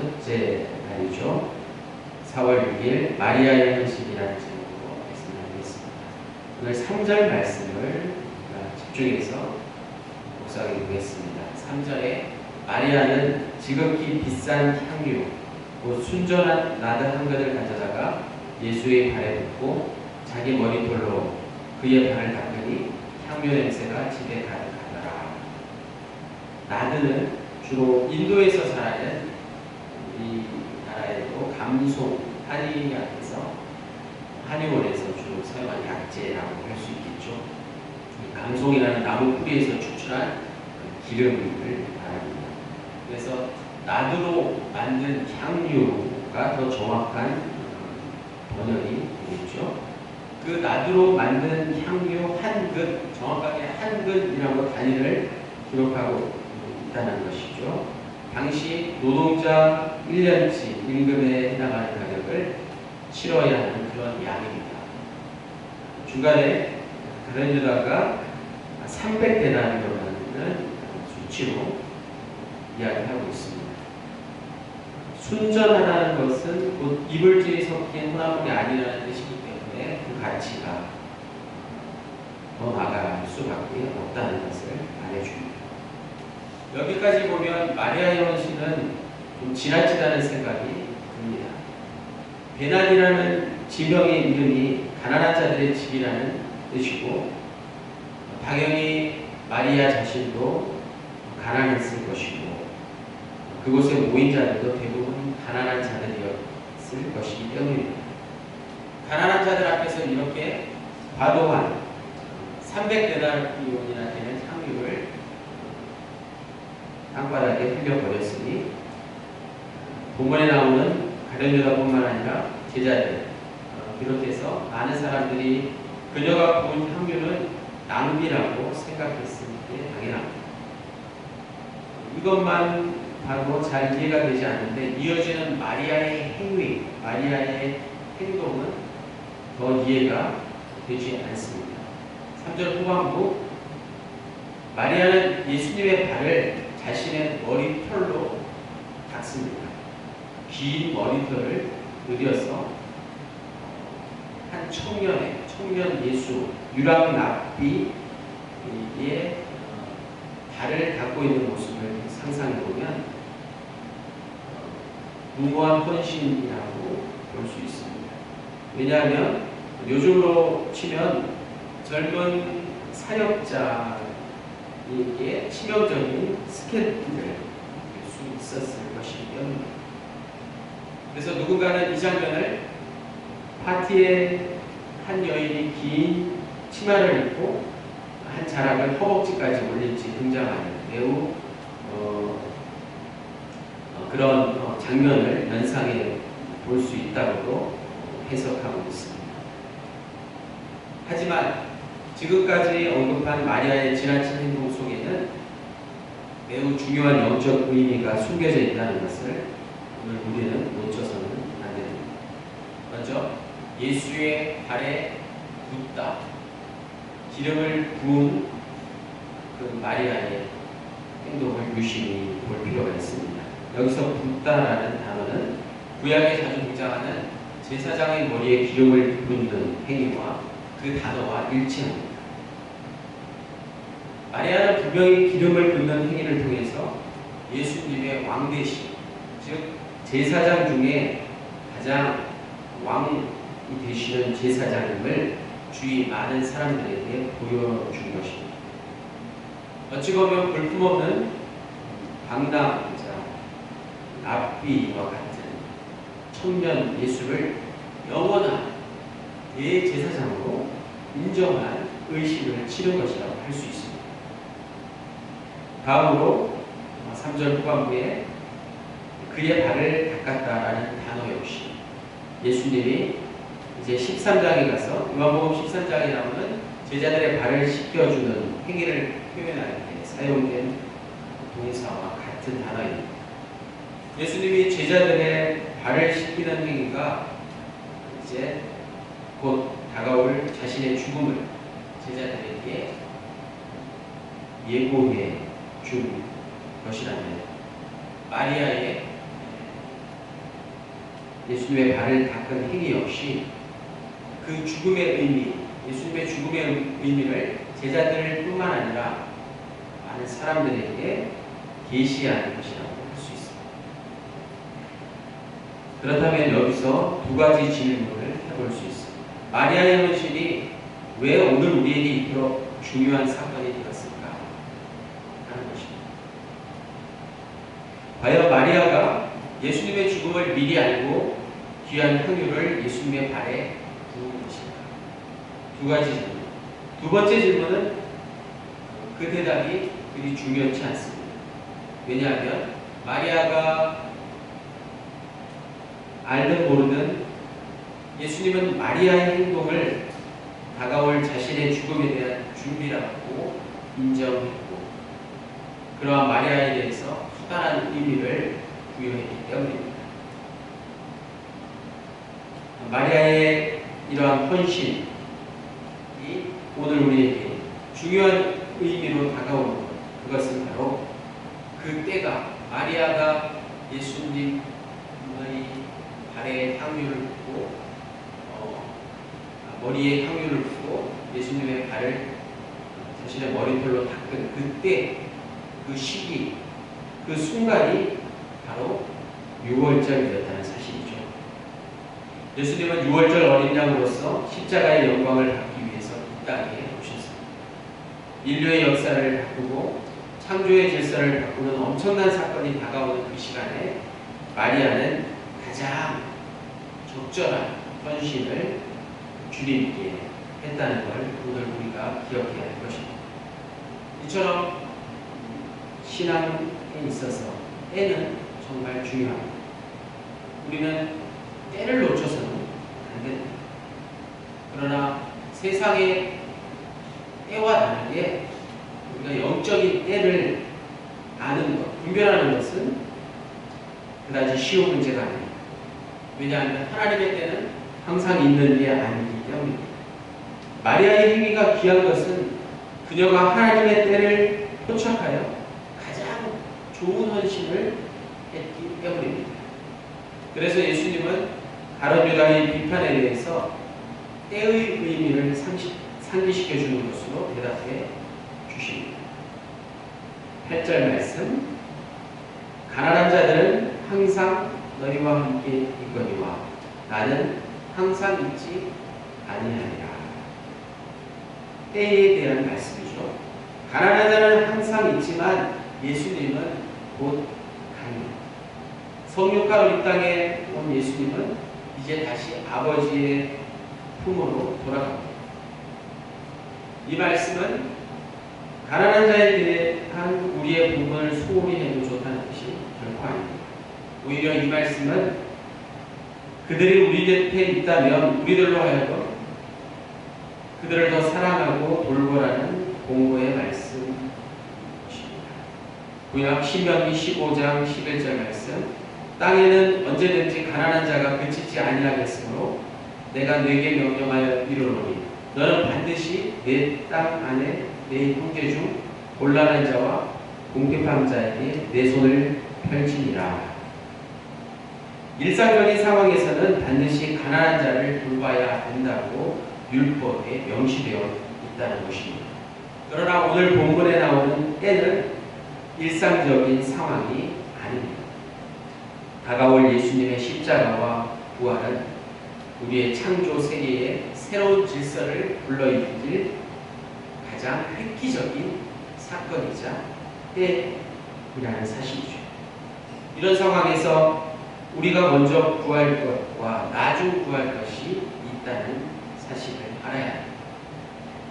첫째 날이죠. 4월 6일 마리아의 현실이라는 제목으로 말씀하겠습니다. 오늘 3절 말씀을 집중해서 묵상해 보겠습니다. 3절에 마리아는 지극히 비싼 향유, 곧 순전한 나드 한 그릇을 가져다가 예수의 발에 붓고 자기 머리털로 그의 발을 닦으니 향유 냄새가 집에 가득하더라. 나드는 주로 인도에서 살아는 이 나라에도 감송, 한의학에서 한의원에서 주로 사용한 약재라고 할 수 있겠죠. 감송이라는 나무 뿌리에서 추출한 기름을 말합니다. 그래서 나드로 만든 향유가 더 정확한 번역이 되겠죠. 그 나드로 만든 향유 한 근, 정확하게 한 근이라고 단위를 기록하고 있다는 것이죠. 당시 노동자 1년치 임금에 해당하는 가격을 치러야 하는 그런 양입니다. 중간에 다른 유다가 300대나리라는 수치로 이야기하고 있습니다. 순전하다는 것은 곧 이물질이 섞인 혼합물이 아니라는 뜻이기 때문에 그 가치가 더 나아갈 수밖에 없다는 것을 알려줍니다. 여기까지 보면 마리아의 헌신은 좀 지나치다는 생각이 듭니다. 베난이라는 지명의 이름이 가난한 자들의 집이라는 뜻이고 당연히 마리아 자신도 가난했을 것이고 그곳에 모인 자들도 대부분 가난한 자들이었을 것이기 때문입니다. 가난한 자들 앞에서 이렇게 과도한 300데나리온이나 되는 향유를 땅바닥에 흘려버렸으니 본문에 나오는 가련유다뿐만 아니라 제자들 비롯해서 많은 사람들이 그녀가 부은 향유는 낭비라고 생각했을 게 당연합니다. 이것만 바로 잘 이해가 되지 않는데 이어지는 마리아의 행위, 마리아의 행동은 더 이해가 되지 않습니다. 3절 후반부 마리아는 예수님의 발을 자신의 머리털로 닦습니다. 긴 머리털을 늘여서 한 청년의 청년 예수 유랑 납비의 발을 닦고 있는 모습을 상상해 보면 무고한 헌신이라고 볼 수 있습니다. 왜냐하면 요즘으로 치면 젊은 사역자 에게 치명적인 스캔들을 수 있었을 때문입니다. 그래서 누군가는 이 장면을 파티에 한 여인이 긴 치마를 입고 한 자락을 허벅지까지 채 등장하는 매우 어, 어, 그런 어, 장면을 연상해 볼 수 있다고도 해석하고 있습니다. 하지만 지금까지 언급한 마리아의 지나친 매우 중요한 영적 의미가 숨겨져 있다는 것을 오늘 우리는 놓쳐서는 안 됩니다. 먼저 예수의 발에 붓다. 기름을 부은 그 마리아의 행동을 유심히 볼 필요가 있습니다. 여기서 붓다라는 단어는 구약에 자주 등장하는 제사장의 머리에 기름을 붓는 행위와 그 단어와 일치합니다. 마리아는 분명히 기름을 붓는 행위를 통해서 예수님의 왕 대신, 즉 제사장 중에 가장 왕이 되시는 제사장임을 주위 많은 사람들에게 보여준 것입니다. 어찌 보면 볼품없는 방랑자, 납비와 같은 청년 예수를 영원한 대제사장으로 인정한 의식을 치른 것이라고 할 수 있습니다. 다음으로 3절 후반부에 그의 발을 닦았다라는 단어 역시 예수님이 이제 13장에 가서 요한복음 13장에 나오는 제자들의 발을 씻겨주는 행위를 때 사용된 동사와 같은 단어입니다. 예수님이 제자들의 발을 씻기는 행위가 이제 곧 다가올 자신의 죽음을 제자들에게 예고해 준 것이라면 마리아의 예수님의 발을 닦은 행위 역시 그 죽음의 의미, 예수님의 죽음의 의미를 제자들 뿐만 아니라 많은 사람들에게 계시하는 것이라고 할 수 있습니다. 그렇다면 여기서 두 가지 질문을 해볼 수 있습니다. 마리아의 헌신이 왜 오늘 우리에게 이토록 중요한 사건이 되었을까 하는 것입니다. 과연 마리아가 죽음을 미리 알고 귀한 향유를 예수님의 발에 부은 것인가? 두 가지 질문. 두 번째 질문은 그 대답이 그리 중요치 않습니다. 왜냐하면 마리아가 알든 모르든 예수님은 마리아의 행동을 다가올 자신의 죽음에 대한 준비라고 인정했고 그러한 마리아에 대해서 커다란 의미를 부여했기 때문입니다. 마리아의 이러한 헌신이 오늘 우리에게 중요한 의미로 다가오는 것 그것은 바로 그 때가 마리아가 예수님의 발에 향유를 붓고 어, 머리에 향유를 붓고 예수님의 발을 자신의 머리털로 닦은 그때 그 시기 그 순간이 바로 6월절이었다는 사실이죠. 예수님은 6월절 어린 양으로서 십자가의 영광을 받기 위해서 이 땅에 오셨습니다. 인류의 역사를 바꾸고 창조의 질서를 바꾸는 엄청난 사건이 다가오는 그 시간에 마리아는 가장 적절한 헌신을 주님께 했다는 걸 오늘 우리가 기억해야 할 것입니다. 이처럼 신앙에 있어서 때는 정말 중요합니다. 우리는 때를 놓쳐서 됩니다. 그러나 세상의 때와 다르게 우리가 영적인 때를 아는 것, 분별하는 것은 그다지 쉬운 문제가 아닙니다. 왜냐하면 하나님의 때는 항상 있는 게 아니기 때문입니다. 마리아의 행위가 귀한 것은 그녀가 하나님의 때를 포착하여 가장 좋은 헌신을 했기 때문입니다. 그래서 예수님은 가론 유다의 비판에 대해서 때의 의미를 상시, 상기시켜 주는 것으로 대답해 주십니다. 8절 말씀 가난한 자들은 항상 너희와 함께 있거니와 나는 항상 있지 아니하리라. 때에 대한 말씀이죠. 가난한 자는 항상 있지만 예수님은 곧 갑니다. 성육하러 이 땅에 온 예수님은 이제 다시 아버지의 품으로 돌아갑니다. 이 말씀은 가난한 자에 대한 우리의 부분을 소홀히 해도 좋다는 뜻이 결코 아닙니다. 오히려 이 말씀은 그들이 우리 곁에 있다면 우리들로 하여금 그들을 더 사랑하고 돌보라는 공고의 말씀입니다. 구약 신명기 15장 11절 말씀 땅에는 언제든지 가난한 자가 그치지 아니하겠으므로 내가 네게 명령하여 이르노니 너는 반드시 내 땅 안에 내 형제 중 곤란한 자와 공핍한 자에게 내 손을 펼치니라. 일상적인 상황에서는 반드시 가난한 자를 돌봐야 된다고 율법에 명시되어 있다는 것입니다. 그러나 오늘 본문에 나오는 때는 일상적인 상황이 아닙니다. 다가올 예수님의 십자가와 부활은 우리의 창조 세계에 새로운 질서를 불러일으킬 가장 획기적인 사건이자 때이라는 사실이죠. 이런 상황에서 우리가 먼저 구할 것과 나중 구할 것이 있다는 사실을 알아야 합니다.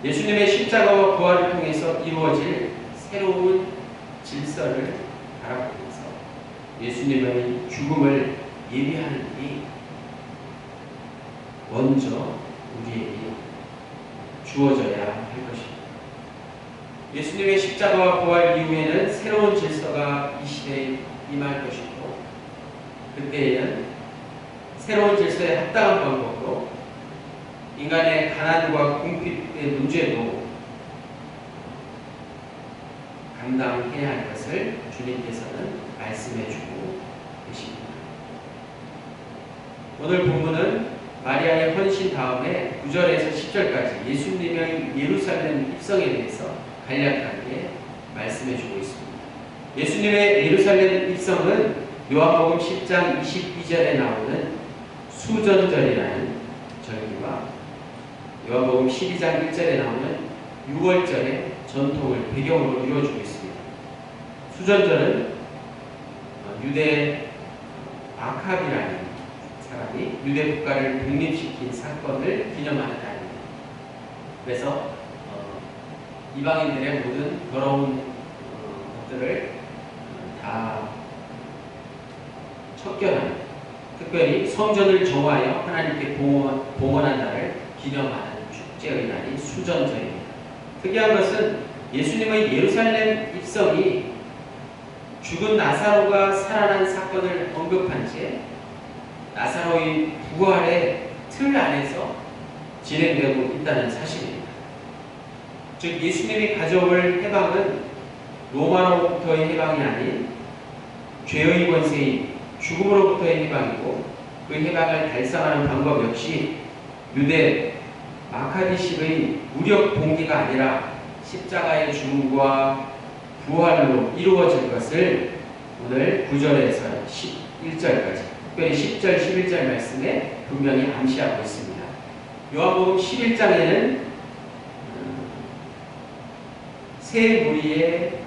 예수님의 십자가와 부활을 통해서 이루어질 새로운 질서를 바라보면서 예수님의 죽음을 예비하는 일이 먼저 우리에게 주어져야 할 것입니다. 예수님의 십자가와 부활 이후에는 새로운 질서가 이 시대에 임할 것이고 그때에는 새로운 질서에 합당한 방법으로 인간의 가난과 궁핍의 문제도 감당해야 할 것을 주님께서는 말씀해 주고 계십니다. 오늘 본문은 마리아의 헌신 다음에 9절에서 10절까지 예수님의 예루살렘 입성에 대해서 간략하게 말씀해 주고 있습니다. 예수님의 예루살렘 입성은 요한복음 10장 22절에 나오는 수전절이라는 절기와 요한복음 12장 1절에 나오는 6월절의 전통을 배경으로 이루어지고 있습니다. 수전절은 유대 아캅이라는 사람이 유대 국가를 독립시킨 사건을 기념하는 날입니다. 그래서 어, 이방인들의 모든 더러운 어, 것들을 다 척결하는 특별히 성전을 정화하여 하나님께 봉헌, 봉헌한 날을 기념하는 축제의 날이 수전절입니다. 특이한 것은 예수님의 예루살렘 입성이 죽은 나사로가 살아난 사건을 언급한 채 나사로의 부활의 틀 안에서 진행되고 있다는 사실입니다. 즉 예수님이 가져올 해방은 로마로부터의 해방이 아닌 죄의 권세인 죽음으로부터의 해방이고 그 해방을 달성하는 방법 역시 유대 마카디식의 무력 동기가 아니라 십자가의 죽음과 부활로 이루어질 것을 오늘 9절에서 11절까지 특별히 10절, 11절 말씀에 분명히 암시하고 있습니다. 요한복음 11장에는 음, 세 무리의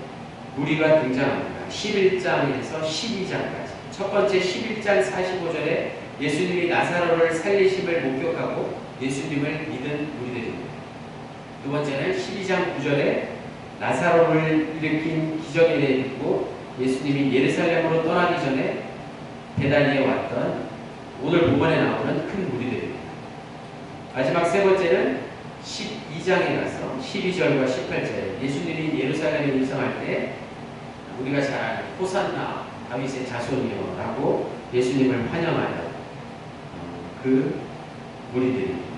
무리가 등장합니다. 11장에서 12장까지. 첫 번째 11장 45절에 예수님이 나사로를 살리심을 목격하고 예수님을 믿은 무리들입니다. 두 번째는 12장 9절에 나사로를 일으킨 기적에 대해 듣고 예수님이 예루살렘으로 떠나기 전에 베다니에 왔던 오늘 본문에 나오는 큰 무리들입니다. 마지막 세 번째는 12장에 가서 12절과 18절에 예수님이 예루살렘에 입성할 때 우리가 잘 호산나 다윗의 자손이여라고 예수님을 환영하는 어, 그 무리들입니다.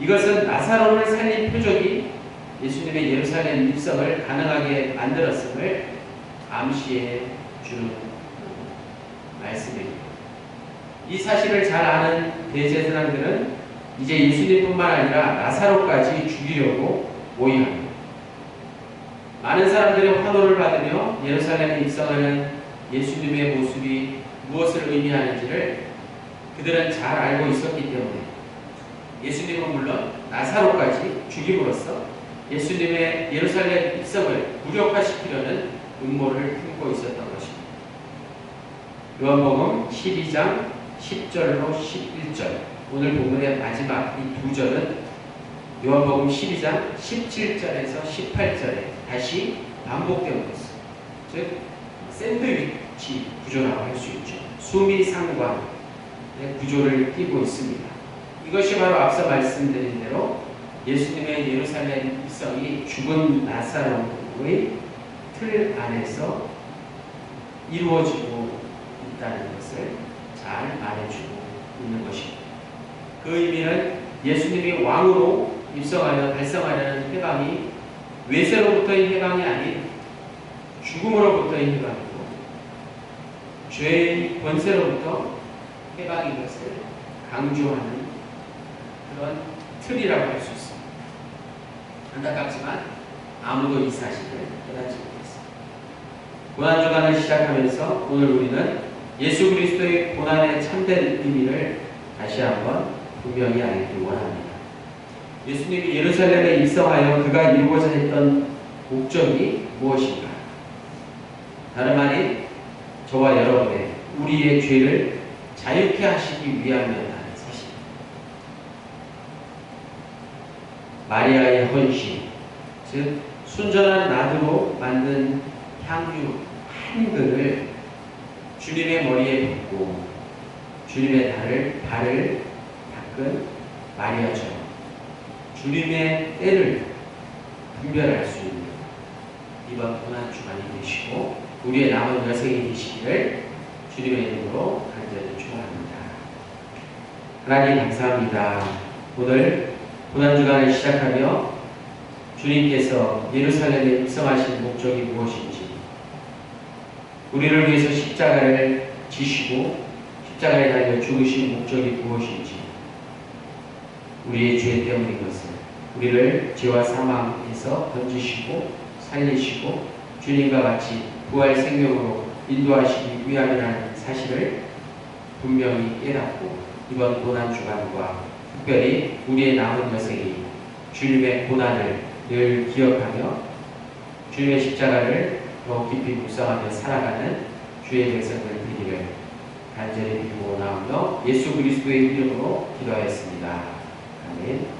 이것은 나사로를 살린 표적이 예수님의 예루살렘 입성을 가능하게 만들었음을 암시해 주는 말씀입니다. 이 사실을 잘 아는 대제사장들은 이제 예수님뿐만 아니라 나사로까지 죽이려고 모의합니다. 많은 사람들의 환호를 받으며 예루살렘에 입성하는 예수님의 모습이 무엇을 의미하는지를 그들은 잘 알고 있었기 때문에 예수님은 물론 나사로까지 죽임으로써 예수님의 예루살렘 입성을 무력화시키려는 음모를 품고 있었던 것입니다. 요한복음 12장 10절로 11절 오늘 본문의 마지막 이 두 절은 요한복음 12장 17절에서 18절에 다시 반복된 것입니다. 즉 샌드위치 구조라고 할 수 있죠. 수미상관의 구조를 띠고 있습니다. 이것이 바로 앞서 말씀드린 대로 예수님의 예루살렘 입성이 죽은 나사로의 틀 안에서 이루어지고 있다는 것을 잘 말해주고 있는 것입니다. 그 의미는 예수님이 왕으로 입성하여 달성하려는 해방이 외세로부터의 해방이 아닌 죽음으로부터의 해방이고 죄의 권세로부터 해방인 것을 강조하는 그런 틀이라고 할 수 있습니다. 안타깝지만 아무도 이 사실을 깨닫지 못했습니다. 고난주간을 시작하면서 오늘 우리는 예수 그리스도의 고난의 참된 의미를 다시 한번 분명히 알기 원합니다. 예수님이 예루살렘에 입성하여 그가 이루고자 했던 목적이 무엇인가? 다름 아닌 저와 여러분의 우리의 죄를 자유케 하시기 위함이었다는 사실. 마리아의 헌신, 즉 순전한 나드로 만든 향유 한 근을 주님의 머리에 붓고 주님의 발을, 발을 닦은 마리아처럼 주님의 때를 분별할 수 있는 이번 고난 주간이 되시고 우리의 남은 여생이 되시기를 주님의 이름으로 간절히 축원합니다. 하나님 감사합니다. 오늘 고난 주간을 시작하며 주님께서 예루살렘에 입성하신 목적이 무엇인지 우리를 위해서 십자가를 지시고 십자가에 달려 죽으신 목적이 무엇인지 우리의 죄 때문인 것을 우리를 죄와 사망에서 건지시고 살리시고 주님과 같이 부활 생명으로 인도하시기 위함이라는 사실을 분명히 깨닫고 이번 고난 주간과 특별히 우리의 남은 여생이 주님의 고난을 늘 기억하며 주님의 십자가를 더 깊이 묵상하며 살아가는 주의 백성들 되기를 간절히 빌고 나오며 예수 그리스도의 이름으로 기도하였습니다. 아멘.